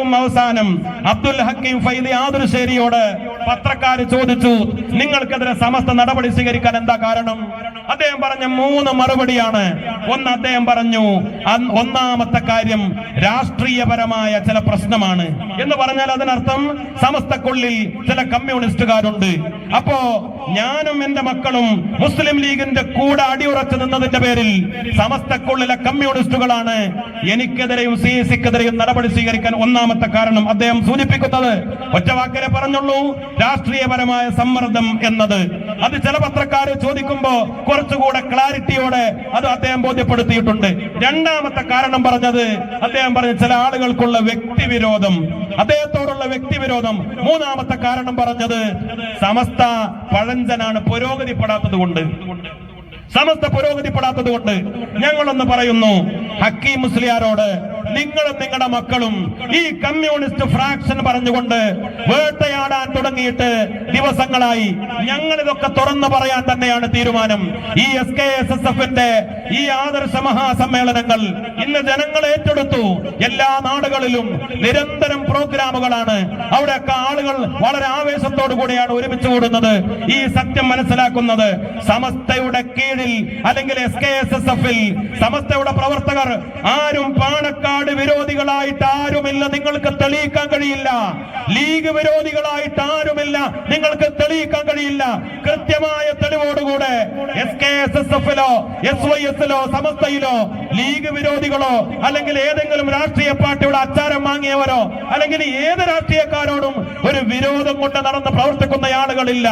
ഏറ്റവും അവസാനം അബ്ദുൽ ഹക്കീം ഫൈദി ആദുർശേരിയോട് പത്രക്കാർ ചോദിച്ചു നിങ്ങൾക്കെതിരെ സമസ്ത നടപടി സ്വീകരിക്കാൻ എന്താ കാരണം? അദ്ദേഹം പറഞ്ഞ മൂന്ന് മറുപടിയാണ്. ഒന്ന് അദ്ദേഹം പറഞ്ഞു ഒന്നാമത്തെ കാര്യം രാഷ്ട്രീയപരമായ ചില പ്രശ്നമാണ്. എന്ന് പറഞ്ഞാൽ അതിനർത്ഥം സമസ്തക്കുള്ളിൽ ചില കമ്മ്യൂണിസ്റ്റുകാരുണ്ട്. അപ്പോ ഞാനും എന്റെ മക്കളും മുസ്ലിം ലീഗിന്റെ കൂടെ അടിയുറച്ചു നിന്നതിന്റെ പേരിൽ സമസ്തക്കുള്ളിലെ കമ്മ്യൂണിസ്റ്റുകളാണ് എനിക്കെതിരെയും സി എസ് സിക്കെതിരെയും നടപടി സ്വീകരിക്കാൻ ഒന്നാമത്തെ കാരണം അദ്ദേഹം സൂചിപ്പിക്കുന്നത് ഒറ്റവാക്കരെ പറഞ്ഞുള്ളൂ. രാഷ്ട്രീയപരമായ സമ്മർദ്ദം എന്നത്. അത് ചില പത്രക്കാർ ചോദിക്കുമ്പോ കുറച്ചുകൂടെ ക്ലാരിറ്റിയോടെ അത് അദ്ദേഹം ബോധ്യപ്പെടുത്തിയിട്ടുണ്ട്. രണ്ടാമത്തെ കാരണം പറഞ്ഞത് അദ്ദേഹം പറഞ്ഞ ചില ആളുകൾക്കുള്ള വ്യക്തിവിരോധം. അദ്ദേഹത്തോടുള്ള വ്യക്തിവിരോധം. മൂന്നാമത്തെ കാരണം പറഞ്ഞത് സമസ്ത പഴഞ്ചനാണ് പുരോഗതിപ്പെടാത്തത് കൊണ്ട് സമസ്ത പുരോഗതിപ്പെടാത്തത് കൊണ്ട് ഞങ്ങളൊന്ന് പറയുന്നു. ഹക്കീം മുസ്ലിയാരോട് നിങ്ങളും നിങ്ങളുടെ മക്കളും ഈ കമ്മ്യൂണിസ്റ്റ് ഫ്രാക്ഷൻ പറഞ്ഞുകൊണ്ട് വേട്ടയാടാൻ തുടങ്ങിയിട്ട് ദിവസങ്ങളായി ഞങ്ങൾ ഇതൊക്കെ തുറന്നു പറയാൻ തന്നെയാണ് തീരുമാനം. ഈ എസ് കെ എസ് എസ് എഫിന്റെ ഈ ആദർശ മഹാസമ്മേളനങ്ങൾ ഇന്ന് ജനങ്ങൾ ഏറ്റെടുത്തു. എല്ലാ നാടുകളിലും നിരന്തരം പ്രോഗ്രാമുകളാണ്. അവിടെയൊക്കെ ആളുകൾ വളരെ ആവേശത്തോടു കൂടിയാണ് ഒരുമിച്ച് കൂടുന്നത്. ഈ സത്യം മനസ്സിലാക്കുന്നത് സമസ്തയുടെ കീഴിൽ അല്ലെങ്കിൽ എസ് കെ എസ് എസ് എഫിൽ സമസ്തയുടെ പ്രവർത്തകർ ആരും പാണക്കാട് വിരോധികളായിട്ട് ആരുമില്ല. നിങ്ങൾക്ക് തെളിയിക്കാൻ കഴിയില്ല. ലീഗ് വിരോധികളായിട്ട് ആരുമില്ല. നിങ്ങൾക്ക് തെളിയിക്കാൻ കഴിയില്ല. കൃത്യമായ തെളിവോടുകൂടെ എസ് കെ എസ് എസ് എഫിലോ എസ് വൈ എസിലോ സമസ്തയിലോ ലീഗ് വിരോധികളോ അല്ലെങ്കിൽ ഏതെങ്കിലും രാഷ്ട്രീയ പാർട്ടിയുടെ അച്ചാരം വാങ്ങിയവരോ അല്ലെങ്കിൽ ഏത് രാഷ്ട്രീയക്കാരോടും ഒരു വിരോധം കൊണ്ട് നടന്ന് പ്രവർത്തിക്കുന്ന ആളുകളില്ല.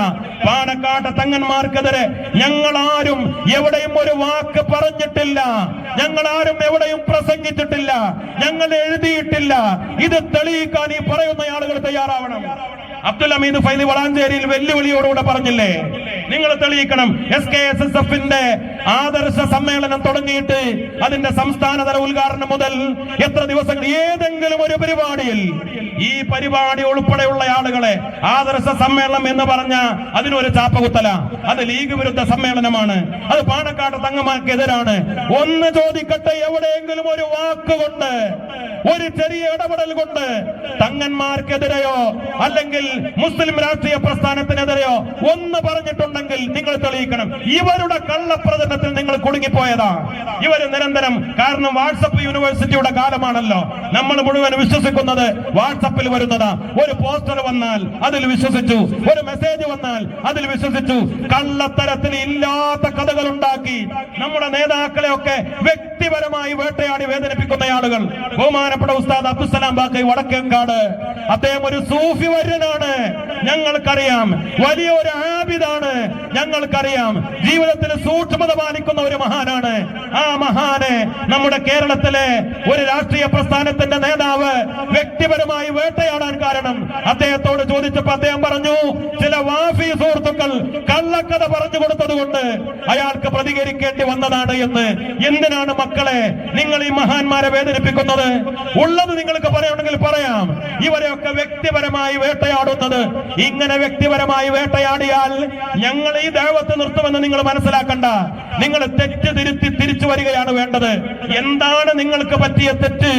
പാണക്കാട് തങ്ങന്മാർക്കെതിരെ ഞങ്ങൾ ആരും എവിടെയും ഒരു വാക്ക് പറഞ്ഞിട്ടില്ല. ഞങ്ങൾ ആരും എവിടെയും പ്രസംഗിച്ചിട്ടില്ല. ഞങ്ങൾ എഴുതിയിട്ടില്ല. ഇത് തെളിയിക്കാൻ ഈ പറയുന്ന ആളുകൾ തയ്യാറാവണം. അബ്ദുൽ അമീൻ ഫൈലി വളാഞ്ചേരിയിൽ വെല്ലുവിളിയോടുകൂടെ പറഞ്ഞില്ലേ? നിങ്ങൾ തെളിയിക്കണം. എസ് കെ എസ് എസ് എഫിന്റെ ആദർശ സമ്മേളനം തുടങ്ങിയിട്ട് അതിന്റെ സംസ്ഥാനതല ഉദ്ഘാടനം മുതൽ എത്ര ദിവസങ്ങൾ ഏതെങ്കിലും ഒരു പരിപാടിയിൽ ഈ പരിപാടി ഉൾപ്പെടെയുള്ള ആളുകളെ ആദർശ സമ്മേളനം എന്ന് പറഞ്ഞ അതിനൊരു ചാപ്പകുത്തല. അത് ലീഗ് വിരുദ്ധ സമ്മേളനമാണ്. അത് പാണക്കാട് തങ്ങമാർക്കെതിരാണ് ഒന്ന് ചോദിക്കട്ടെ എവിടെയെങ്കിലും ഒരു വാക്ക് കൊണ്ട് ഒരു ചെറിയ ഇടപെടൽ കൊണ്ട് തങ്ങന്മാർക്കെതിരെയോ അല്ലെങ്കിൽ മുസ്ലിം രാഷ്ട്രീയ പ്രസ്ഥാനത്തിനെതിരെയോ ഒന്ന് പറഞ്ഞിട്ടുണ്ടെങ്കിൽ നിങ്ങൾ തെളിയിക്കണം. ഇവരുടെ കള്ളപ്രചരണത്തിൽ നിങ്ങൾ കുടുങ്ങിപ്പോയതാ. ഇവർ നിരന്തരം കാരണം വാട്സപ്പ് യൂണിവേഴ്സിറ്റിയുടെ കാലമാണല്ലോ. നമ്മൾ മുഴുവൻ വിശ്വസിക്കുന്നത് വാട്സപ്പിൽ വരുന്നതാ. ഒരു പോസ്റ്റർ വന്നാൽ അതിൽ വിശ്വസിച്ചു. ഒരു മെസ്സേജ് വന്നാൽ അതിൽ വിശ്വസിച്ചു. കള്ളത്തരത്തിൽ ഇല്ലാത്ത കഥകൾ ഉണ്ടാക്കി നമ്മുടെ നേതാക്കളെ ഒക്കെ വ്യക്തിപരമായി വേട്ടയാടി വേദനിപ്പിക്കുന്ന ആളുകൾ. ബഹുമാനപ്പെട്ട ഉസ്താദ് അബ്ദുസലാം ബാക്കി വടക്കേക്കാട്. അദ്ദേഹം ഒരു സൂഫി വര്യനാണ്. ഞങ്ങൾക്കറിയാം. വലിയൊരു ആബിദാണ്. ഞങ്ങൾക്കറിയാം. ജീവിതത്തിൽ സൂക്ഷ്മത പാലിക്കുന്ന ഒരു മഹാനാണ്. ആ മഹാന് നമ്മുടെ കേരളത്തിലെ ഒരു രാഷ്ട്രീയ പ്രസ്ഥാനത്തിന്റെ നേതാവ് വ്യക്തിപരമായി വേട്ടയാടാൻ കാരണം അദ്ദേഹത്തോട് ചോദിച്ചപ്പോൾ അദ്ദേഹം പറഞ്ഞു ചില വാഫി സുഹൃത്തുക്കൾ കള്ളക്കഥ പറഞ്ഞു കൊടുത്തതുകൊണ്ട് അയാൾക്ക് പ്രതികരിക്കേണ്ടി വന്നതാണ് എന്ന്. എന്തിനാണ് മക്കളെ നിങ്ങൾ ഈ മഹാന്മാരെ വേദനിപ്പിക്കുന്നത്? ഉള്ളത് നിങ്ങൾക്ക് പറയണമെങ്കിൽ പറയാം. ഇവരെയൊക്കെ വ്യക്തിപരമായി വേട്ടയാടുന്നത് ഇങ്ങനെ വ്യക്തിപരമായി വേട്ടയാടിയാൽ ഞങ്ങൾ ഈ ദേവത്ത് നിർത്തുമെന്ന് നിങ്ങൾ മനസ്സിലാക്കണ്ട. നിങ്ങൾ തെറ്റ് തിരുത്തി തിരിച്ചു വരികയാണ് വേണ്ടത്. എന്താണ് നിങ്ങൾക്ക് പറ്റിയ തെറ്റ്?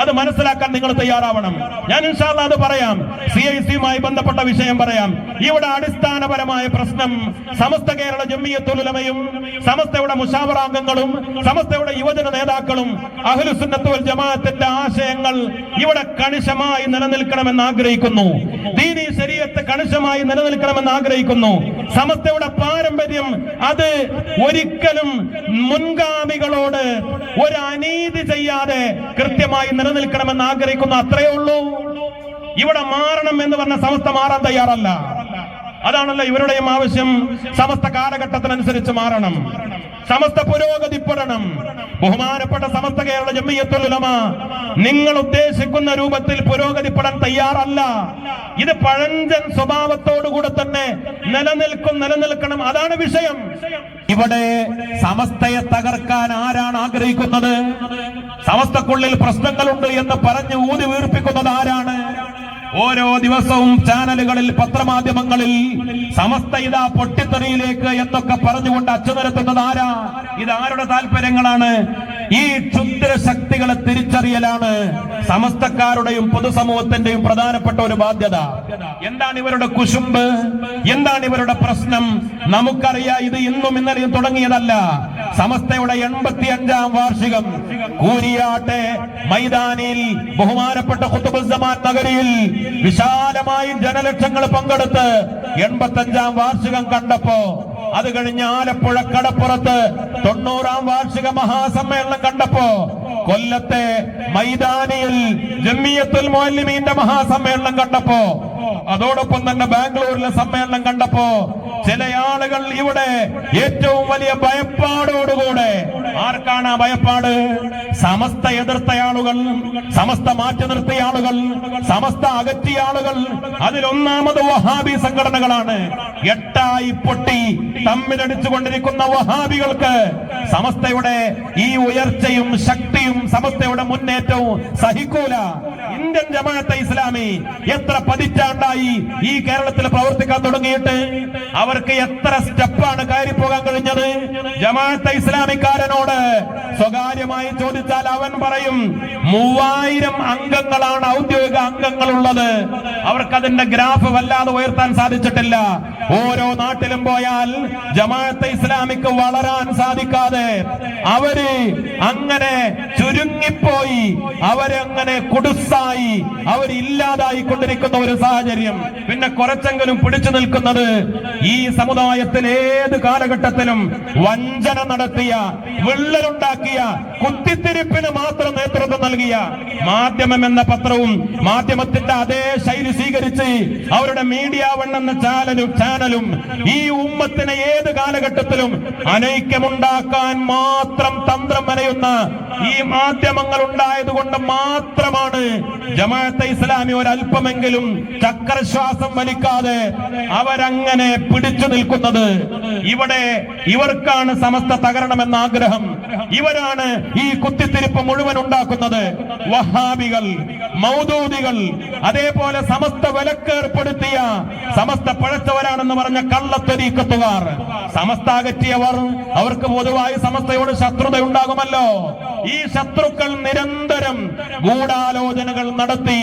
അത് മനസ്സിലാക്കാൻ നിങ്ങൾ തയ്യാറാവണം. ഞാൻ ഇൻഷാല്ല അത് പറയാം. സി ഐ സിയുമായി ബന്ധപ്പെട്ട വിഷയം പറയാം. ഇവിടെ അടിസ്ഥാനപരമായ പ്രശ്നം സമസ്ത കേരള ജമ്മിയത്തുലമയും സമസ്തയുടെ മുഷാവറാംഗങ്ങളും സമസ്തയുടെ യുവജന നേതാക്കളും അഹ്ലുസുന്നത്തുൽ ജമാഅത്തിന്റെ ആശയങ്ങൾ ഇവിടെ കണിശമായി നിലനിൽക്കണമെന്ന് ആഗ്രഹിക്കുന്നു. ദീനി ശരീരത്തെ കണിശമായി നിലനിൽക്കണമെന്ന് ആഗ്രഹിക്കുന്നു. സമസ്തയുടെ പാരമ്പര്യം അത് ഒരിക്കലും മുൻഗാമികളോട് ഒരു അനീതി ചെയ്യാതെ കൃത്യമായി നിലനിൽക്കണമെന്ന് ആഗ്രഹിക്കുന്നു. അത്രയേ ഉള്ളൂ. ഇവിടെ മാറണം എന്ന് പറഞ്ഞ സമസ്ത മാറാൻ തയ്യാറല്ല. അതാണല്ലോ ഇവരുടെയും ആവശ്യം. സമസ്ത കാലഘട്ടത്തിനനുസരിച്ച് മാറണം. സമസ്ത പുരോഗതിപ്പെടണം ബഹുമാനപ്പെട്ട സമസ്ത കേരള ജമ്മിയത്തുലമ നിങ്ങൾ ഉദ്ദേശിക്കുന്ന രൂപത്തിൽ പുരോഗതിപ്പെടാൻ തയ്യാറല്ല. ഇത് പഴഞ്ചൻ സ്വഭാവത്തോടുകൂടെ തന്നെ നിലനിൽക്കും നിലനിൽക്കണം. അതാണ് വിഷയം. ഇവിടെ സമസ്തയെ തകർക്കാൻ ആരാണ് ആഗ്രഹിക്കുന്നത്? സമസ്തക്കുള്ളിൽ പ്രശ്നങ്ങളുണ്ട് എന്ന് പറഞ്ഞ് ഊതി വീർപ്പിക്കുന്നത് ആരാണ്? ഓരോ ദിവസവും ചാനലുകളിൽ പത്രമാധ്യമങ്ങളിൽ സമസ്ത ഇതാ പൊട്ടിത്തെറിയിലേക്ക് എന്നൊക്കെ പറഞ്ഞുകൊണ്ട് അച്ചുനിരത്തുന്നത് ആരാ? ഇത് ആരുടെ താല്പര്യങ്ങളാണ്? ഈ ക്ഷുദ്ര ശക്തികളെ തിരിച്ചറിയലാണ് സമസ്തക്കാരുടെയും പൊതുസമൂഹത്തിന്റെയും പ്രധാനപ്പെട്ട ഒരു ബാധ്യത. എന്താണ് ഇവരുടെ കുശുമ്പ്? എന്താണ് ഇവരുടെ പ്രശ്നം? നമുക്കറിയാം ഇത് ഇന്നും ഇന്നലെയും തുടങ്ങിയതല്ല. സമസ്തയുടെ എൺപത്തി അഞ്ചാം വാർഷികം കൂരിയാട്ടെ മൈതാനിൽ ബഹുമാനപ്പെട്ട കുത്തുബുസമാൻ നഗരിയിൽ വിശാലമായി ജനലക്ഷങ്ങൾ പങ്കെടുത്ത് എൺപത്തി അഞ്ചാം വാർഷികം കണ്ടപ്പോ അത് കഴിഞ്ഞ് ആലപ്പുഴ കടപ്പുറത്ത് തൊണ്ണൂറാം വാർഷിക മഹാസമ്മേളനം കണ്ടപ്പോ കൊല്ലത്തെ മൈതാനിയിൽ ജമ്മിയത്തുൽ മോലിമീന്റെ മഹാസമ്മേളനം കണ്ടപ്പോ അതോടൊപ്പം തന്നെ ബാംഗ്ലൂരിലെ സമ്മേളനം കണ്ടപ്പോ ചില ആളുകൾ ഇവിടെ ഏറ്റവും വലിയ ഭയപ്പാടോടുകൂടെ. ആർക്കാണ് ഭയപ്പാട്? സമസ്ത എതിർത്ത ആളുകൾ സമസ്ത മാറ്റി നിർത്തിയ ആളുകൾ സമസ്ത അകറ്റിയ ആളുകൾ. അതിലൊന്നാമത് വഹാബി സംഘടനകളാണ്. എട്ടായി പൊട്ടി തമ്മിലടിച്ചുകൊണ്ടിരിക്കുന്ന വഹാബികൾക്ക് സമസ്തയുടെ ഈ ഉയർച്ചയും ശക്തിയും സമസ്തയുടെ മുന്നേറ്റവും സഹിക്കൂല. ഇന്ത്യൻ ജമാഅത്തെ ഇസ്ലാമി എത്ര പതിറ്റാണ്ടായി ഈ കേരളത്തിൽ പ്രവർത്തിക്കാൻ തുടങ്ങിയിട്ട്? അവർക്ക് എത്ര സ്റ്റെപ്പാണ് കയറി പോകാൻ കഴിഞ്ഞത്? ജമാഅത്തെ ഇസ്ലാമിക്കാരനോട് സ്വകാര്യമായി ചോദിച്ചാൽ അവൻ പറയും മൂവായിരം അംഗങ്ങളാണ് ഔദ്യോഗിക അംഗങ്ങളുള്ളത്. അവർക്ക് അതിന്റെ ഗ്രാഫ് വല്ലാതെ ഉയർത്താൻ സാധിച്ചിട്ടില്ല. ഓരോ നാട്ടിലും പോയാൽ ജമാഅത്തെ ഇസ്ലാമിക്ക് വളരാൻ സാധിക്കാതെ അവർ അങ്ങനെ ചുരുങ്ങിപ്പോയി അവരങ്ങനെ കുടുസായി അവരില്ലാതായി കൊണ്ടിരിക്കുന്ന ഒരു സാഹചര്യം. പിന്നെ കുറച്ചെങ്കിലും പിടിച്ചു നിൽക്കുന്നത് ഈ സമുദായത്തിൽ ഏത് കാലഘട്ടത്തിലും വഞ്ചന നടത്തിയ വിള്ളലുണ്ടാക്കിയ കുത്തിത്തിരിപ്പിന് മാത്രം നേതൃത്വം നൽകിയ മാധ്യമം എന്ന പത്രവും മാധ്യമത്തിന്റെ അതേ ശൈലി സ്വീകരിച്ച് അവരുടെ മീഡിയ വൺ എന്ന ചാനലും ചാനലും ഈ ഉമ്മത്തിന് ഏത് കാലഘട്ടത്തിലും അനൈക്യമുണ്ടാക്കാൻ മാത്രം തന്ത്രം മെനയുന്ന ഈ മാധ്യമങ്ങൾ ഉണ്ടായത് കൊണ്ട് മാത്രമാണ് ജമാഅത്തെ ഇസ്ലാമി ഒരല്പമെങ്കിലും ചക്രശ്വാസം വലിക്കാതെ അവരങ്ങനെ പിടിച്ചു നിൽക്കുന്നത്. ഇവിടെ ഇവർക്കാണ് സമസ്ത തകരണമെന്ന ആഗ്രഹം. ഇവരാണ് ഈ കുത്തിത്തിരിപ്പ് മുഴുവൻ ഉണ്ടാക്കുന്നത്. വഹാബികൾ മൗദൂദികൾ അതേപോലെ സമസ്ത വിലക്കേർപ്പെടുത്തിയ സമസ്ത പഴച്ചവരാണെന്ന് പറഞ്ഞ കള്ളത്തൊരീക്കത്തുകാർ. സമസ്ത അകറ്റിയവർ അവർക്ക് പൊതുവായി സമസ്തയോട് ശത്രുത ഉണ്ടാകുമല്ലോ ഈ ശത്രുക്കൾ നിരന്തരം ഗൂഢാലോചനകൾ നടത്തി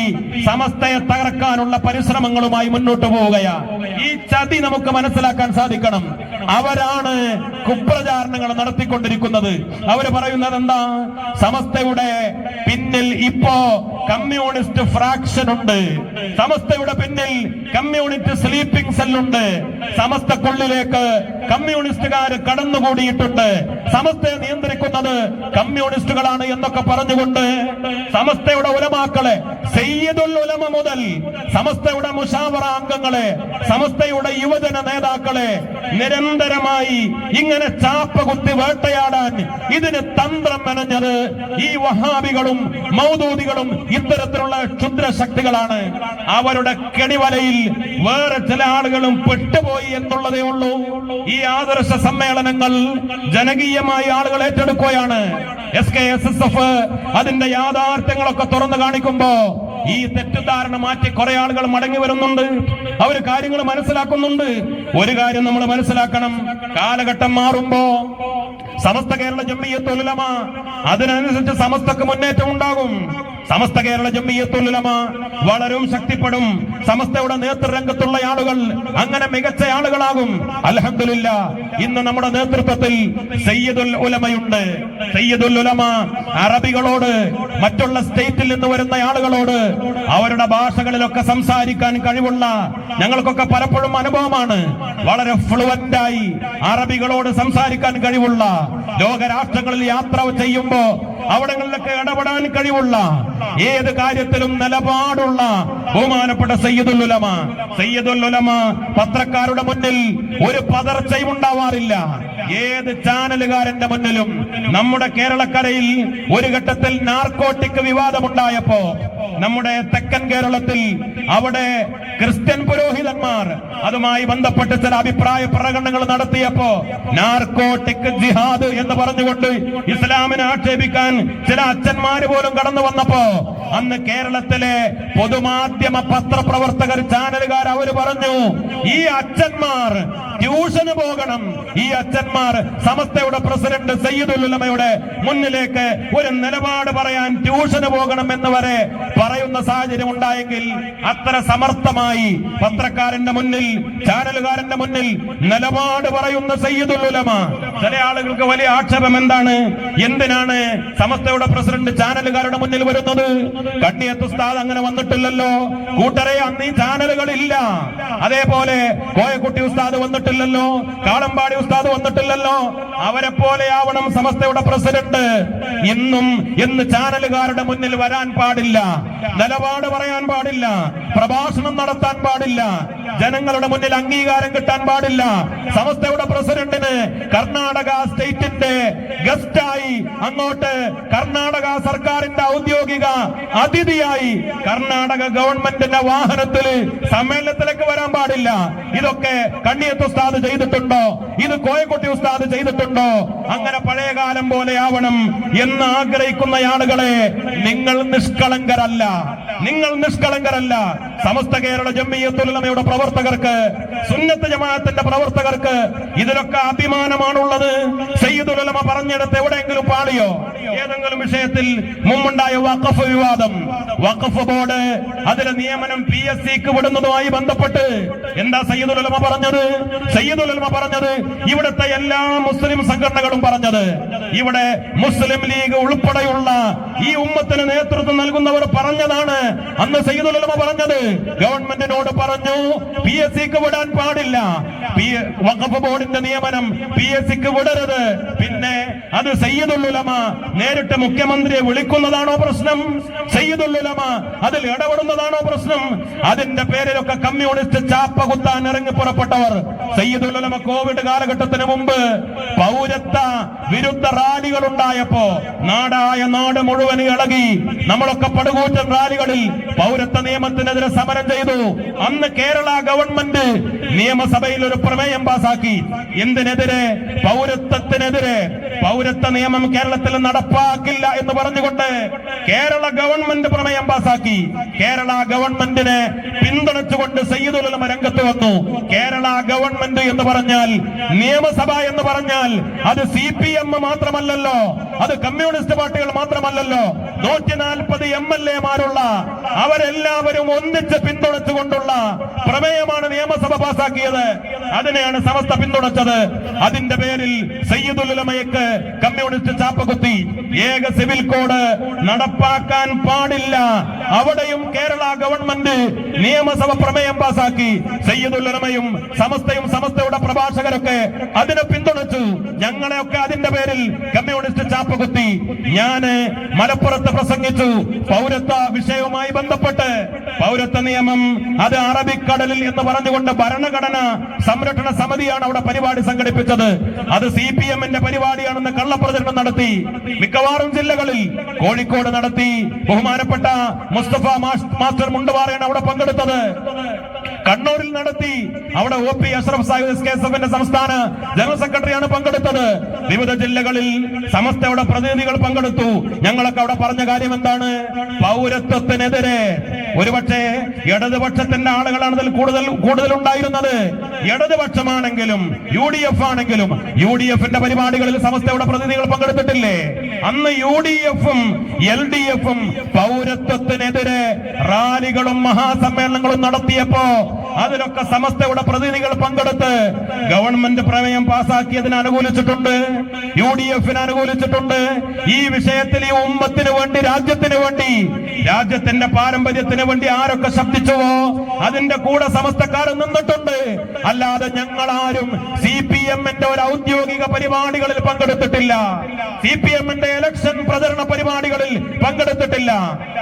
സമസ്തയെ തകർക്കാനുള്ള പരിശ്രമങ്ങളുമായി മുന്നോട്ട് പോവുകയാ. ഈ ചതി നമുക്ക് മനസ്സിലാക്കാൻ സാധിക്കണം. അവരാണ് കുപ്രചാരണങ്ങൾ നടത്തിക്കൊണ്ടിരിക്കുന്നത്. അവർ പറയുന്നത് എന്താ സമസ്തയുടെ പിന്നിൽ ഇപ്പോ കമ്മ്യൂണിസ്റ്റ് ഫ്രാക്ഷൻ ഉണ്ട്. സമസ്തയുടെ പിന്നിൽ കമ്മ്യൂണിസ്റ്റ് സ്ലീപ്പിംഗ് സെല്ലുണ്ട് സമസ്തക്കുള്ളിലേക്ക് കമ്മ്യൂണിസ്റ്റുകാർ കടന്നുകൂടിയിട്ടുണ്ട്. സമസ്തയെ നിയന്ത്രിക്കുന്നത് കമ്മ്യൂണിസ്റ്റുകളാണ് എന്നൊക്കെ പറഞ്ഞുകൊണ്ട് സമസ്തയുടെ ഉലമാക്കളെ സയ്യിദുൽ ഉലമ മുതൽ സമസ്തയുടെ മുഷാവറ അംഗങ്ങളെ സമസ്തയുടെ യുവജന നേതാക്കളെ നിരന്തരമായി ഇങ്ങനെ ചാപ്പ കുത്തി വേട്ടയാടാൻ ഇതിന് തന്ത്രം മെനഞ്ഞത് ഈ വഹാബികളും മൗദൂദികളും ഇത്തരത്തിലുള്ള ക്ഷുദ്ര ശക്തികളാണ് അവരുടെ കെടിവലയിൽ വേറെ ചില ആളുകളും പെട്ടുപോയി എന്നുള്ളതേ ഉള്ളൂ. ഈ ആദർശ സമ്മേളനങ്ങൾ ജനകീയമായി ആളുകൾ ഏറ്റെടുക്കുകയാണ്. S K S S F അതിന്റെ യാഥാർത്ഥ്യങ്ങളൊക്കെ തുറന്നു കാണിക്കുമ്പോ ഈ തെറ്റിദ്ധാരണ മാറ്റി കുറെ ആളുകൾ മടങ്ങി വരുന്നുണ്ട്. അവർ കാര്യങ്ങൾ മനസ്സിലാക്കുന്നുണ്ട്. ഒരു കാര്യം നമ്മൾ മനസ്സിലാക്കണം. കാലഘട്ടം മാറുമ്പോ സമസ്ത കേരള ജമ്മിയത്തുലമ അതിനനുസരിച്ച് സമസ്തക്ക് മുന്നേറ്റം ഉണ്ടാകും. സമസ്ത കേരള ജമ്മിയത്തുലമ വളരും ശക്തിപ്പെടും. സമസ്തയുടെ നേതൃരംഗത്തുള്ള ആളുകൾ അങ്ങനെ മികച്ച ആളുകളാകും. അലഹമില്ല ഇന്ന് നമ്മുടെ നേതൃത്വത്തിൽ സയ്യദുൽ ഉലമയുണ്ട്. സയ്യദുൽ ഉലമ അറബികളോട് മറ്റുള്ള സ്റ്റേറ്റിൽ നിന്ന് വരുന്ന ആളുകളോട് അവരുടെ ഭാഷകളിലൊക്കെ സംസാരിക്കാൻ കഴിവുള്ള ഞങ്ങൾക്കൊക്കെ പലപ്പോഴും അനുഭവമാണ്. വളരെ ഫ്ലുവന്റ് ആയി അറബികളോട് സംസാരിക്കാൻ കഴിവുള്ള ലോകരാഷ്ട്രങ്ങളിൽ യാത്ര ചെയ്യുമ്പോ അവിടങ്ങളിലൊക്കെ ഇടപെടാൻ കഴിവുള്ള ഏത് കാര്യത്തിലും നിലപാടുള്ള ബഹുമാനപ്പെട്ട സയ്യദുല്ലുലമ ഉലമ പത്രക്കാരുടെ മുന്നിൽ ഒരു പതർച്ചയും ഉണ്ടാവാറില്ല. ഏത് ചാനലുകാരന്റെ മുന്നിലും നമ്മുടെ കേരളക്കരയിൽ ഒരു ഘട്ടത്തിൽ നാർക്കോട്ടിക് വിവാദമുണ്ടായപ്പോ നമ്മുടെ തെക്കൻ കേരളത്തിൽ അവിടെ ക്രിസ്ത്യൻ പുരോഹിതന്മാർ അതുമായി ബന്ധപ്പെട്ട് ചില അഭിപ്രായ പ്രകടനങ്ങൾ നടത്തിയപ്പോ നാർക്കോട്ടിക് ജിഹാദ് എന്ന് പറഞ്ഞുകൊണ്ട് ഇസ്ലാമിനെ ആക്ഷേപിക്കാൻ ചില അച്ഛന്മാര് പോലും കടന്നു വന്നപ്പോ അന്ന് കേരളത്തിലെ പൊതുമാധ്യമ പത്രപ്രവർത്തകർ ചാനലുകാർ അവർ പറഞ്ഞു ഈ അച്ഛന്മാർ ട്യൂഷന് പോകണം. ഈ അച്ഛന്മാർ സമസ്തയുടെ പ്രസിഡന്റ് സയ്യിദുൽ ഉലമയുടെ മുന്നിലേക്ക് ഒരു നിലപാട് പറയാൻ ട്യൂഷന് പോകണം എന്ന് വരെ പറയുന്ന സാഹചര്യം ഉണ്ടായെങ്കിൽ അത്ര സമർത്ഥമായി പത്രക്കാരന്റെ മുന്നിൽ ചാനലുകാരന്റെ മുന്നിൽ നിലപാട് പറയുന്ന സയ്യിദുൽ ഉലമ. ചില ആളുകൾക്ക് വലിയ ആക്ഷേപം എന്താണ്? എന്തിനാണ് സമസ്തയുടെ പ്രസിഡന്റ് ചാനലുകാരുടെ മുന്നിൽ വരുന്നത്? കണ്ണിയത്ത് ഉസ്താദ് അങ്ങനെ വന്നിട്ടില്ലല്ലോ. കൂട്ടരെ അന്ന് ഈ ചാനലുകളില്ല. അതേപോലെ കോയക്കുട്ടി ഉസ്താദ് വന്നിട്ടില്ലല്ലോ. കാളമ്പാടി ഉസ്താദ് വന്നിട്ടില്ലല്ലോ. അവരെ പോലെ പോലെയാവണം സമസ്തയുടെ പ്രസിഡന്റ്. ഇന്നും എന്ന് ചാനലുകാരുടെ മുന്നിൽ വരാൻ പാടില്ല. നിലപാട് പറയാൻ പാടില്ല. പ്രഭാഷണം നടത്താൻ പാടില്ല. ജനങ്ങളുടെ മുന്നിൽ അംഗീകാരം കിട്ടാൻ പാടില്ല. സമസ്തയുടെ പ്രസിഡന്റിന് കർണാടക സ്റ്റേറ്റിന്റെ ഗസ്റ്റായി അങ്ങോട്ട് കർണാടക സർക്കാരിന്റെ ഔദ്യോഗിക അതിഥിയായി കർണാടക ഗവൺമെന്റിന്റെ വാഹനത്തിൽ സമ്മേളനത്തിലേക്ക് വരാൻ പാടില്ല. ഇതൊക്കെ കണ്ണിയത്ത് ഉസ്താദ് ചെയ്തിട്ടുണ്ടോ? ഇത് കോയക്കുട്ടി ഉസ്താദ് ചെയ്തിട്ടുണ്ടോ? അങ്ങനെ പഴയ കാലം പോലെ ആവണം എന്ന് ആഗ്രഹിക്കുന്ന ആളുകളെ നിങ്ങൾ നിഷ്കളങ്കരല്ല. നിങ്ങൾ നിഷ്കളങ്കരല്ല. സമസ്ത കേരള ജമ്മിയത്തുലമയുടെ പ്രവർത്തകർക്ക് സുന്നത്ത് ജമാഅത്തിന്റെ പ്രവർത്തകർക്ക് ഇതിലൊക്കെ അഭിമാനമാണുള്ളത്. സയ്യിദുലമ പറഞ്ഞെടുത്ത് എവിടെയെങ്കിലും പാളിയോ? ഏതെങ്കിലും വിഷയത്തിൽ മുമ്പുണ്ടായ വഖഫ് വിവാദം. വഖഫ് ബോർഡ് അതിലെ നിയമനം പി എസ് സിക്ക് വിടുന്നതുമായി ബന്ധപ്പെട്ട് എന്താ സയ്യിദുലമ പറഞ്ഞത്? സയ്യിദുലമ പറഞ്ഞത് ഇവിടുത്തെ എല്ലാ മുസ്ലിം സംഘടനകളും പറഞ്ഞത്. ഇവിടെ മുസ്ലിം ലീഗ് ഉൾപ്പെടെയുള്ള ഈ ഉമ്മത്തിന് നേതൃത്വം നൽകുന്നവർ പറഞ്ഞതാണ്. അന്ന് സയ്യിദുലമ പറഞ്ഞത് ഗവൺമെന്റിനോട് പറഞ്ഞു പി എസ് സിക്ക് വിടാൻ പാടില്ല. വഖഫ് ബോർഡിന്റെ നിയമനം പി എസ് സിക്ക് വിടരുത്. പിന്നെ അത് സയ്യിദുലുലമ നേരിട്ട് മുഖ്യമന്ത്രിയെ വിളിക്കുന്നതാണോ പ്രശ്നം? സയ്യിദുലുലമ അതിൽ ഇടപെടുന്നതാണോ പ്രശ്നം? അതിന്റെ പേരിലൊക്കെ കമ്മ്യൂണിസ്റ്റ് ചാപ്പ കുത്താൻ ഇറങ്ങി പുറപ്പെട്ടവർ. സയ്യിദുലുലമ കോവിഡ് കാലഘട്ടത്തിന് മുമ്പ് പൗരത്വ വിരുദ്ധ റാലികൾ ഉണ്ടായപ്പോ നാടായ നാട് മുഴുവൻ ഇളകി. നമ്മളൊക്കെ പടുകൂറ്റൻ റാലികളിൽ പൗരത്വ നിയമത്തിനെതിരെ സമരം ചെയ്തു. അന്ന് കേരള ഗവൺമെന്റ് നിയമസഭയിൽ ഒരു പ്രമേയം പാസാക്കി. എന്തിനെതിരെ? പൗരത്വത്തിനെതിരെ. പൗരത്വ നിയമം കേരളത്തിൽ നടപ്പാക്കില്ല എന്ന് പറഞ്ഞുകൊണ്ട് കേരള ഗവൺമെന്റ് പ്രമേയം പാസാക്കി. കേരള ഗവൺമെന്റിനെ പിന്തുണച്ചുകൊണ്ട് സയ്യിദുലമ രംഗത്ത് വന്നു. കേരള ഗവൺമെന്റ് എന്ന് പറഞ്ഞാൽ നിയമസഭ എന്ന് പറഞ്ഞാൽ അത് സി പി എം മാത്രമല്ലല്ലോ. അത് കമ്മ്യൂണിസ്റ്റ് പാർട്ടികൾ മാത്രമല്ലല്ലോ. നൂറ്റി നാൽപ്പത് എം എൽ എമാരുള്ള അവരെല്ലാവരും ഒന്നിച്ച് പിന്തുണച്ചുകൊണ്ടുള്ള പ്രമേയമാണ് നിയമസഭ പാസാക്കിയത്. അതിനെയാണ് സമസ്ത പിന്തുണച്ചത്. അതിന്റെ പേരിൽ സയ്യിദുലമയക്ക് കമ്മ്യൂണിസ്റ്റ് ചാപ്പകുത്തി ഏക സിവിൽ കോഡ് നടപ്പാക്കാൻ പാടില്ല. അവിടെയും കേരള ഗവൺമെന്റ് നിയമസഭ പ്രമേയം പാസാക്കി. സയ്യിദുലമയും സമസ്തയും സമസ്തയുടെ പ്രഭാഷകരൊക്കെ അതിനെ പിന്തുണച്ചു ഞങ്ങളെയൊക്കെ അതിന്റെ പേരിൽ കമ്മ്യൂണിസ്റ്റ് ചാപ്പകുത്തി ഞാൻ മലപ്പുറത്ത് പ്രസംഗിച്ചു. പൗരത്വ വിഷയവുമായി ബന്ധപ്പെട്ട് പൗരത്വ നിയമം അത് അറബിക്കടലിൽ എന്ന് പറഞ്ഞുകൊണ്ട് ഭരണഘടന സംരക്ഷണ സമിതിയാണ് അവിടെ പരിപാടി സംഘടിപ്പിച്ചത്. അത് സി പി എമ്മിന്റെ പരിപാടിയാണെന്ന് കള്ളപ്രചരണം നടത്തി. മിക്കവാറും ജില്ലകളിൽ കോഴിക്കോട് നടത്തി. ബഹുമാനപ്പെട്ട മുസ്തഫ മാസ്റ്റർ മുണ്ടുപാറയാണ് അവിടെ പങ്കെടുത്തത്. കണ്ണൂരിൽ നടത്തി. അവിടെ O P Ashraf Sahib S K S എഫിന്റെ സംസ്ഥാന ജനറൽ സെക്രട്ടറിയാണ് പങ്കെടുത്തത്. വിവിധ ജില്ലകളിൽ സമസ്തയുടെ പ്രതിനിധികൾ പങ്കെടുത്തു. ഞങ്ങളൊക്കെ അവിടെ പറഞ്ഞ കാര്യം എന്താണ്? പൗരത്വത്തിനെതിരെ. ഒരുപക്ഷെ ഇടതുപക്ഷത്തിന്റെ ആളുകളാണ് ഇതിൽ കൂടുതൽ കൂടുതൽ ഉണ്ടായിരുന്നത് ഇടതുപക്ഷമാണെങ്കിലും യു ഡി എഫ് ആണെങ്കിലും യു ഡി എഫിന്റെ പരിപാടികളിൽ സമസ്തയുടെ പ്രതിനിധികൾ പങ്കെടുത്തിട്ടില്ലേ? അന്ന് യു ഡി എഫും എൽ ഡി എഫും പൗരത്വത്തിനെതിരെ റാലികളും മഹാസമ്മേളനങ്ങളും നടത്തിയപ്പോ അതിലൊക്കെ സമസ്തയുടെ പ്രതിനിധികൾ പങ്കെടുത്ത് ഗവൺമെന്റ് പ്രമേയം പാസാക്കിയതിന് അനുകൂലിച്ചിട്ടുണ്ട്. യു ഡി എഫിന് അനുകൂലിച്ചിട്ടുണ്ട്. ഈ വിഷയത്തിൽ ഈ ഉമ്മത്തിന് വേണ്ടി രാജ്യത്തിന് വേണ്ടി രാജ്യത്തിന്റെ പാരമ്പര്യത്തിന് വേണ്ടി ആരൊക്കെ ശബ്ദിച്ചുവോ അതിന്റെ കൂടെ സമസ്തക്കാർ നിന്നിട്ടുണ്ട്. അല്ലാതെ ഞങ്ങൾ ആരും സി പി എമ്മിന്റെ ഒരു ഔദ്യോഗിക പരിപാടികളിൽ പങ്കെടുത്തിട്ടില്ല. സി പി എമ്മിന്റെ ഇലക്ഷൻ പ്രചരണ പരിപാടികളിൽ പങ്കെടുത്തിട്ടില്ല.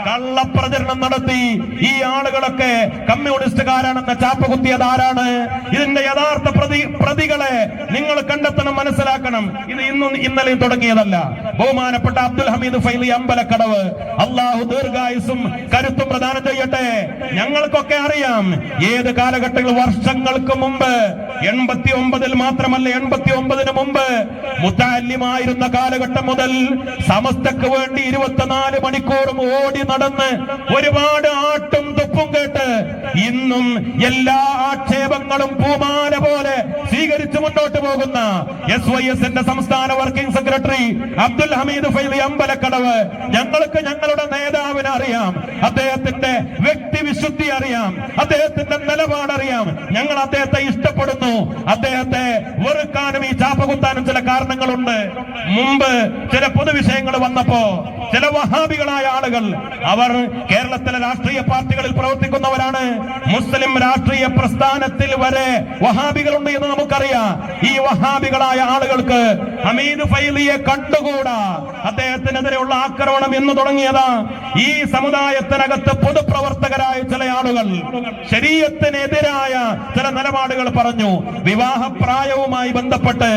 കള്ളപ്രചരണം നടത്തി ഈ ആളുകളൊക്കെ കമ്മ്യൂണിസ്റ്റുകാരാണെന്ന ചാപ്പ കുത്തിയത് ആരാണ്? ഇതിന്റെ യഥാർത്ഥ പ്രതി പ്രതികളെ നിങ്ങൾ കണ്ടെത്തണം മനസ്സിലാക്കണം. ഇത് ഇന്നും ഇന്നലെയും തുടങ്ങിയതല്ല. ബഹുമാനപ്പെട്ട അബ്ദുൽ ഹമീദ് ഫൈലി അമ്പലക്കടവ്. അള്ളാഹു ദീർഘായുസും കരുത്തും പ്രദാനം ചെയ്യട്ടെ. ഞങ്ങൾക്കൊക്കെ അറിയാം ഏത് കാലഘട്ടങ്ങൾ വർഷങ്ങൾക്ക് മുമ്പ് എൺപത്തി ഒമ്പതിൽ മാത്രമല്ല എൺപത്തി ഒമ്പതിന് മുമ്പ് മുത്താല്യമായിരുന്ന കാലഘട്ടം മുതൽ സമസ്തക്ക് വേണ്ടി ഇരുപത്തിനാല് മണിക്കൂറും ഓടി നടന്ന് ഒരുപാട് ആട്ടും തുപ്പും കേട്ട് ഇന്നും എല്ലാ ആക്ഷേപങ്ങളും പൂമാല പോലെ സ്വീകരിച്ചു മുന്നോട്ട് പോകുന്ന എസ് വൈ എസിന്റെ സംസ്ഥാന വർക്കിംഗ് സെക്രട്ടറി അബ്ദുൽ ഹമീദ് ഫൈദി അമ്പലക്കടവ്. ഞങ്ങൾക്ക് ഞങ്ങളുടെ നേതാവിനെ അറിയാം. അദ്ദേഹത്തിന്റെ വ്യക്തിവിശുദ്ധി അറിയാം. അദ്ദേഹത്തിന്റെ നിലപാട് അറിയാം ഞങ്ങൾ അദ്ദേഹത്തെ ഇഷ്ടപ്പെടുന്നു. അദ്ദേഹത്തെ വെറുക്കാനും ഈ ചാപ്പ കുത്താനും ചില കാരണങ്ങളുണ്ട്. മുമ്പ് ചില പൊതുവിഷയങ്ങൾ വന്നപ്പോ ചില വഹാബികളായ ആളുകൾ. അവർ കേരളത്തിലെ രാഷ്ട്രീയ പാർട്ടികളിൽ പ്രവർത്തിക്കുന്നവരാണ്. മുസ്ലിം രാഷ്ട്രീയ പ്രസ്ഥാനത്തിൽ വരെ വഹാബികളുണ്ട് എന്ന് നമുക്കറിയാം. ഈ വഹാബികളായ ആളുകൾക്ക് ഹമീദ് ഫൈലിയെ കണ്ടുകൂടാ. അദ്ദേഹത്തിനെതിരെയുള്ള ആക്രമണം എന്ന് തുടങ്ങിയതാ. ഈ സമുദായത്തിനകത്ത് പൊതുപ്രവർത്തകരായ ചില ആളുകൾ ശരീരത്തിനെതിരായ ചില നിലപാടുകൾ പറഞ്ഞു. വിവാഹപ്രായവുമായി ബന്ധപ്പെട്ട്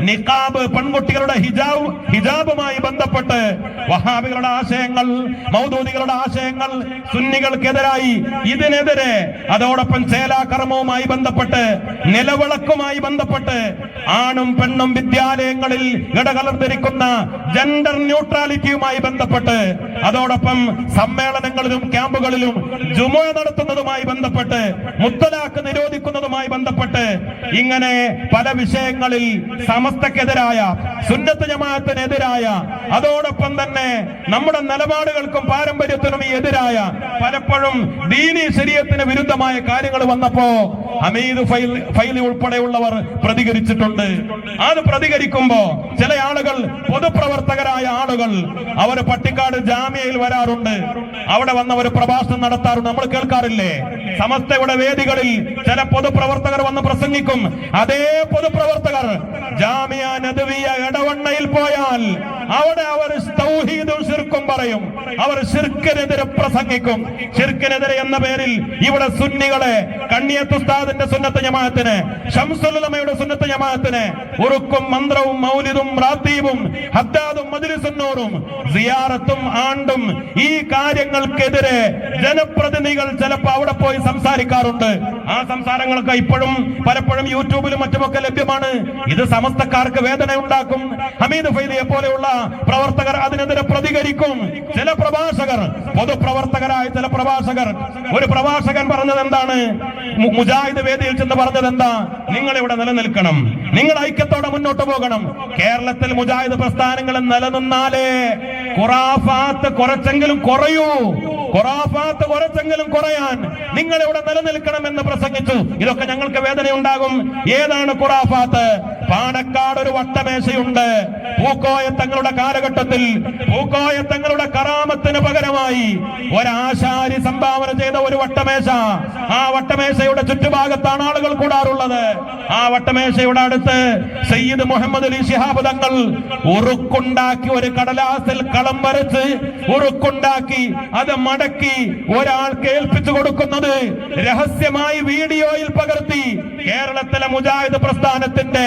നിക്കാബ് പെൺകുട്ടികളുടെ ഹിജാബ് ഹിജാബുമായി ബന്ധപ്പെട്ട് വഹാബികളുടെ ആശയങ്ങൾ മൗദൂദികളുടെ ആശയങ്ങൾ സുന്നികൾക്കെതിരായി ഇതിനെതിരെ അതോടൊപ്പം ചേലാക്രമവുമായി ബന്ധപ്പെട്ട് നിലവിളക്കുമായി ബന്ധപ്പെട്ട് ആണും പെണ്ണും വിദ്യാലയങ്ങളിൽ ഇടകലർന്നിരിക്കുന്ന ജെൻഡർ ന്യൂട്രാലിറ്റിയുമായി ബന്ധപ്പെട്ട് അതോടൊപ്പം സമ്മേളനങ്ങളിലും ക്യാമ്പുകളിലും ജുമ നടത്തുന്നതുമായി ബന്ധപ്പെട്ട് മുത്തലാഖ് നിരോധിക്കുന്നതുമായി ബന്ധപ്പെട്ട് ഇങ്ങനെ പല വിഷയങ്ങളിൽ സമസ്തക്കെതിരായ സുന്നത്ത് ജമാഅത്തിനെതിരായ അതോടൊപ്പം തന്നെ നമ്മുടെ നിലപാടുകൾക്കും പാരമ്പര്യത്തിനും എതിരായ പലപ്പോഴും ദീനി ശരീരത്തിന് വിരുദ്ധമായ കാര്യങ്ങൾ വന്നപ്പോ അമീദ് ഫൈൽ ഫൈലി ഉൾപ്പെടെയുള്ളവർ പ്രതികരിച്ചിട്ടുണ്ട്. അത് പ്രതികരിക്കുമ്പോ ചില ആളുകൾ പൊതുപ്രവർത്തകരായ ആളുകൾ അവർ പട്ടിക്കാട് ജാമ്യയിൽ വരാറുണ്ട്. അവിടെ വന്ന ഒരു പ്രഭാഷണം നടത്താറുണ്ട്. നമ്മൾ കേൾക്കാറില്ലേ? സമസ്തയുടെ വേദികളിൽ ചില പൊതുപ്രവർത്തകർ വന്ന് പ്രസംഗിക്കും. അതേ പൊതുപ്രവർത്തകർ ജാമ്യ നദവിയ ഇടവണ്ണയിൽ പോയാൽ അവിടെ അവർ തൗഹീദും ശിർക്കും പറയും. അവർ ശിർക്കിനെതിരെ പ്രസംഗിക്കും. ശിർക്കിനെതിരെ എന്ന പേരിൽ ഇവിടെ സുന്നികളെ കണ്ണിയത്ത് ഉസ്താദിന്റെ സുന്നത്ത് ജമാഅത്തിന് ഷംസുലമയുടെ സുന്നത്ത് ജമാഅത്തിന് ഉറുക്കും മന്ത്രവും മൗലിദും റാത്തീബും ഹദ്ദാദും മദ്രിസുന്നൂറും സിയാറത്തും ആണ്ടും ഈ കാര്യങ്ങൾക്കെതിരെ ജനപ്രതിനിധികൾ ചിലപ്പോൾ അവിടെ പോയി സംസാരിക്കാറുണ്ട്. ആ സംസാരങ്ങളൊക്കെ ഇപ്പോഴും പലപ്പോഴും യൂട്യൂബിലും മറ്റുമൊക്കെ ലഭ്യമാണ്. ഇത് സമസ്തക്കാർക്ക് വേദന ഉണ്ടാക്കും ഹമീദ് ഫൈദിയെ പോലെയുള്ള പ്രവർത്തകർ അതിനെതിരെ പ്രതികരിക്കും. ചില പ്രഭാഷകർ പൊതുപ്രവർത്തകരായ ചില പ്രഭാഷകർ. ഒരു പ്രഭാഷകൻ പറഞ്ഞത് എന്താണ് മുജാഹിദ് വേദിയിൽ ചെന്ന് പറഞ്ഞത് എന്താ നിങ്ങൾ ഇവിടെ നിലനിൽക്കണം. നിങ്ങൾ ഐക്യത്തോടെ മുന്നോട്ട് പോകണം. കേരളത്തിൽ മുജാഹിദ് പ്രസ്ഥാനങ്ങൾ നിലനിന്നാലേ ഖുറാഫാത്ത് കുറച്ചെങ്കിലും കുറയൂ. ഖുറാഫാത്ത് കുറച്ചെങ്കിലും കുറയാൻ നിങ്ങൾ ഇവിടെ നിലനിൽക്കണം എന്ന് പ്രസംഗിച്ചു. ഇതൊക്കെ ഞങ്ങൾക്ക് വേദനയുണ്ടാകും. ഏതാണ് ഖുറാഫാത്ത്? പാണക്കാട് ഒരു വട്ടമേശയുണ്ട്. പൂക്കോയ തങ്ങളുടെ കാലഘട്ടത്തിൽ പൂക്കോയ തങ്ങളുടെ കറാമത്തിന് പകരമായി ഒരാശാരി സംഭാവന ചെയ്ത ഒരു വട്ടമേശ. ആ വട്ടമേശയുടെ ചുറ്റുഭാഗത്താണ് ആളുകൾ കൂടാറുള്ളത്. ആ വട്ടമേശയുടെ അടുത്ത് സയ്യിദ് മുഹമ്മദ് അലി ശിഹാബ് തങ്ങൾ ഉറുക്കുണ്ടാക്കി ഒരു കടലാസിൽ കളം വരച്ച് ഉറുക്കുണ്ടാക്കി അത് മടക്കി ഒരാൾ കേൾപ്പിച്ചു കൊടുക്കുന്നത് രഹസ്യമായി വീഡിയോയിൽ പകർത്തി കേരളത്തിലെ മുജാഹിദ് പ്രസ്ഥാനത്തിന്റെ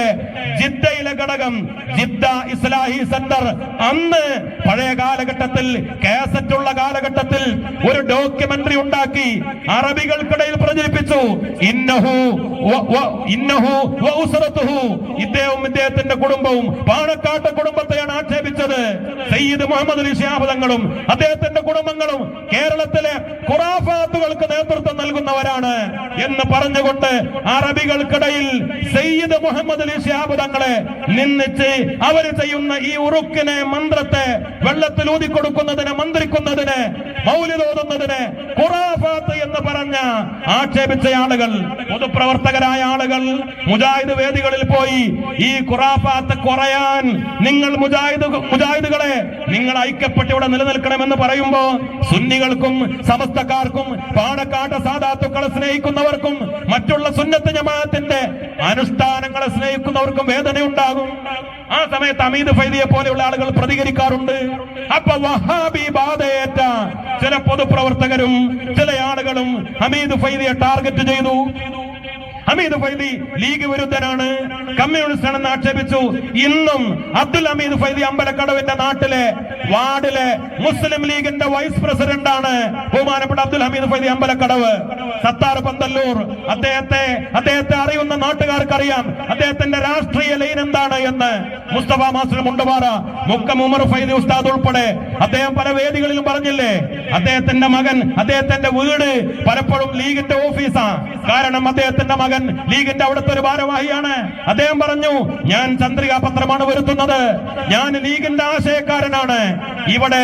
ജിദ്ദയിലെ ഘടകം ജിദ്ദ ഇസ്ലാഹി സെന്റർ. അന്ന് പഴയ കാലഘട്ടത്തിൽ കേസറ്റുള്ള കാലഘട്ടത്തിൽ ഒരു ഡോക്യുമെന്ററി ഉണ്ടാക്കി അറബികൾക്കിടയിൽ പ്രചരിപ്പിച്ചു. ഇന്നഹു ഇന്നഹു. ഇദ്ദേഹവും ഇദ്ദേഹത്തിന്റെ കുടുംബവും പാണക്കാട്ട് കുടുംബത്തെയാണ് ആക്ഷേപിച്ചത്. സയ്യിദ് മുഹമ്മദ് അലി തങ്ങളും അദ്ദേഹത്തിന്റെ കുടുംബങ്ങളും കേരളത്തിലെ ഖുറാഫാത്തുകൾക്ക് നേതൃത്വം നൽകുന്നവരാണ് എന്ന് പറഞ്ഞുകൊണ്ട് അറബികൾക്കിടയിൽ സയ്യിദ് മുഹമ്മദ് അലി ഷിഹാബ് തങ്ങളെ നിന്നിച്ച് അവർ ചെയ്യുന്ന ഈ ഉറുക്കിനെ മന്ത്രത്തെ വെള്ളത്തിൽ ഊതിക്കൊടുക്കുന്നതിന് മന്ത്രിക്കുന്നതിന് മൗലിതോതുന്നതിന് ഖുറാഫാത്ത് എന്ന് പറഞ്ഞ ആക്ഷേപിച്ച ആളുകൾ പൊതുപ്രവർത്തകരായ ആളുകൾ മുജാഹിദ് വേദികളിൽ പോയി ഈ ഖുറാഫാത്ത് കുറയാൻ നിങ്ങൾ മുജാഹിദ് മുജാഹിദുകളെ നിങ്ങൾ ഐക്യപ്പെട്ട് ഇവിടെ നിലനിൽക്കണമെന്ന് പറയുമ്പോ സുന്നികൾക്കും സമസ്തക്കാർക്കും പാടക്കാട്ട സാധാത്തുക്കളെ സ്നേഹിക്കുന്നവർക്കും മറ്റുള്ള സുന്നത്ത് ജമാഅത്തിന്റെ അനുഷ്ഠാനങ്ങളെ സ്നേഹിക്കുന്നവർക്കും വേദനയുണ്ടാകും. ആ സമയത്ത് അമീദ് ഫൈദിയെ പോലെയുള്ള ആളുകൾ പ്രതികരിക്കാറുണ്ട്. അപ്പൊ വഹാബി ബാധയേറ്റ ചില പൊതുപ്രവർത്തകരും ചില ആളുകളും അമീദ് ഫൈദിയെ ടാർഗറ്റ് ചെയ്തു. ഹമീദ് ഫൈദി ലീഗ് വിരുദ്ധനാണ്. കമ്മ്യൂണിസ്റ്റ് ആണെന്ന് ആക്ഷേപിച്ചു. ഇന്നും അബ്ദുൽ ഹമീദ് ഫൈദി അമ്പലക്കടവിന്റെ നാട്ടിലെ വാർഡിലെ മുസ്ലിം ലീഗിന്റെ വൈസ് പ്രസിഡന്റ് ആണ് ബഹുമാനപ്പെട്ട അബ്ദുൽ ഹമീദ് ഫൈദി അമ്പലക്കടവ്. സത്താർ പന്തല്ലൂർ അദ്ദേഹത്തെ അദ്ദേഹത്തെ അറിയുന്ന നാട്ടുകാർക്ക് അറിയാം അദ്ദേഹത്തിന്റെ രാഷ്ട്രീയ ലൈൻ എന്താണ് എന്ന് മുസ്തഫ മാസ്റ്റർ മുണ്ടുപാറ മുക്കം ഉമർ ഫൈദി ഉസ്താദ് ഉൾപ്പെടെ അദ്ദേഹം പല വേദികളിലും പറഞ്ഞില്ലേ? അദ്ദേഹത്തിന്റെ മകൻ അദ്ദേഹത്തിന്റെ വീട് പലപ്പോഴും ലീഗിന്റെ ഓഫീസാ. കാരണം അദ്ദേഹത്തിന്റെ മകൻ ലീഗിന്റെ അവിടുത്തെ ഒരു ഭാരവാഹിയാണ്. അദ്ദേഹം പറഞ്ഞു ഞാൻ ചന്ദ്രികാ പത്രമാണ് വരുത്തുന്നത്. ഞാൻ ലീഗിന്റെ ആശയക്കാരനാണ്. ഇവിടെ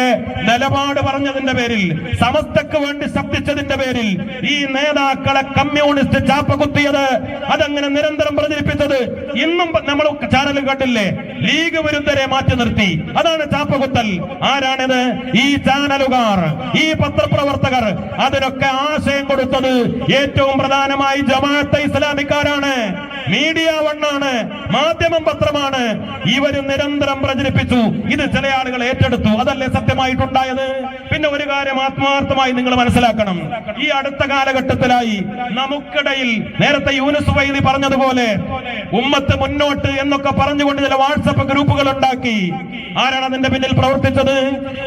നിലപാട് പറഞ്ഞതിന്റെ പേരിൽ സമസ്തക്ക് വേണ്ടി ശബ്ദിച്ചതിന്റെ പേരിൽ ഈ നേതാക്കളെ കമ്മ്യൂണിസ്റ്റ് ചാപ്പ കുത്തിയത്. അതങ്ങനെ നിരന്തരം പ്രചരിപ്പിച്ചത് ഇന്നും നമ്മൾ ചാനൽ കണ്ടില്ലേ ലീഗ് വിരുദ്ധരെ മാറ്റി നിർത്തി. അതാണ് ചാപ്പകുത്തൽ ആരാണിത്? ഈ ചാനലുകാർ ഈ പത്രപ്രവർത്തകർ. അതിനൊക്കെ ആശയം കൊടുത്തത് ഏറ്റവും പ്രധാനമായി ജമാഅത്തെ ഇസ്ലാമിക്കാരാണ് മീഡിയ വണ്ണാണ് മാധ്യമം പത്രമാണ്. ഇവരും നിരന്തരം പ്രചരിപ്പിച്ചു. ഇത് ചില ആളുകൾ ഏറ്റെടുത്തു. അതല്ലേ സത്യമായിട്ടുണ്ടായത്? പിന്നെ ഒരു കാര്യം ആത്മാർത്ഥമായി നിങ്ങൾ മനസ്സിലാക്കണം. ഈ അടുത്ത കാലഘട്ടത്തിലായി നമുക്കിടയിൽ നേരത്തെ യൂനുസ് വൈദി പറഞ്ഞതുപോലെ ഉമ്മത്ത് മുന്നോട്ട് എന്നൊക്കെ പറഞ്ഞുകൊണ്ട് ചില വാട്സപ്പ് ഗ്രൂപ്പുകൾ ഉണ്ടാക്കി. ആരാണ് അതിന്റെ പിന്നിൽ പ്രവർത്തിച്ചത്?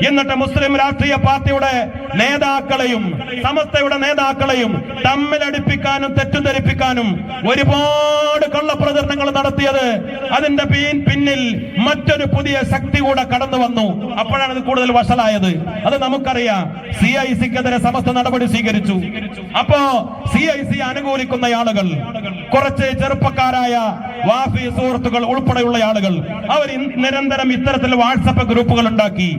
എന്നിട്ട് മുസ്ലിം രാഷ്ട്രീയ പാർട്ടിയുടെ നേതാക്കളെയും സമസ്തയുടെ നേതാക്കളെയും തമ്മിലടിപ്പിക്കാനും തെറ്റിദ്ധരിപ്പിക്കാനും ഒരുപാട് കള്ളപ്രചരണങ്ങൾ നടത്തിയത്. അതിന്റെ പിന്നിൽ മറ്റൊരു പുതിയ ശക്തി കൂടെ കടന്നു വന്നു. അപ്പോഴാണ് ഇത് കൂടുതൽ വഷളായത്. അത് നമുക്കറിയാം. സി ഐ സിക്കെതിരെ സമസ്ത നടപടി സ്വീകരിച്ചു. അപ്പോ സി ഐ സി അനുകൂലിക്കുന്ന ആളുകൾ കുറച്ച് ചെറുപ്പക്കാരായ വാഫി സുഹൃത്തുക്കൾ ഉൾപ്പെടെയുള്ള ആളുകൾ അവർ നിരന്തരം ഇത്തരത്തിൽ വാട്സപ്പ് ഗ്രൂപ്പുകൾ ഉണ്ടാക്കി.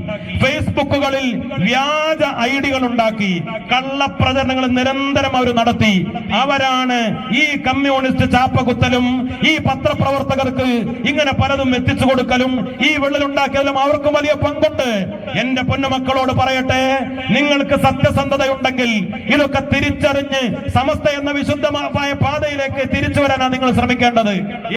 ഫേസ്ബുക്കുകളിൽ വ്യാജ ഐഡികൾ ഉണ്ടാക്കി. കള്ളപ്രചരണങ്ങൾ നിരന്തരം അവർ നടത്തി. അവരാണ് ഈ കമ്മ്യൂണിസ്റ്റ് ചാപ്പകുത്തലും ഈ പത്രപ്രവർത്തകർക്ക് ഇങ്ങനെ പലതും എത്തിച്ചു കൊടുക്കലും ഈ വെള്ളലുണ്ടാക്കിയതിലും അവർക്കും വലിയ പങ്കുണ്ട്. എന്റെ പൊന്നുമക്കളോട് പറയട്ടെ നിങ്ങൾക്ക് സത്യസന്ധതയുണ്ടെങ്കിൽ ഇതൊക്കെ തിരിച്ചറിഞ്ഞ് സമസ്ത എന്ന വിശുദ്ധമായ പാതയിലേക്ക് തിരിച്ചു വരാനാണ് നിങ്ങൾ ശ്രമിക്കേണ്ടത്.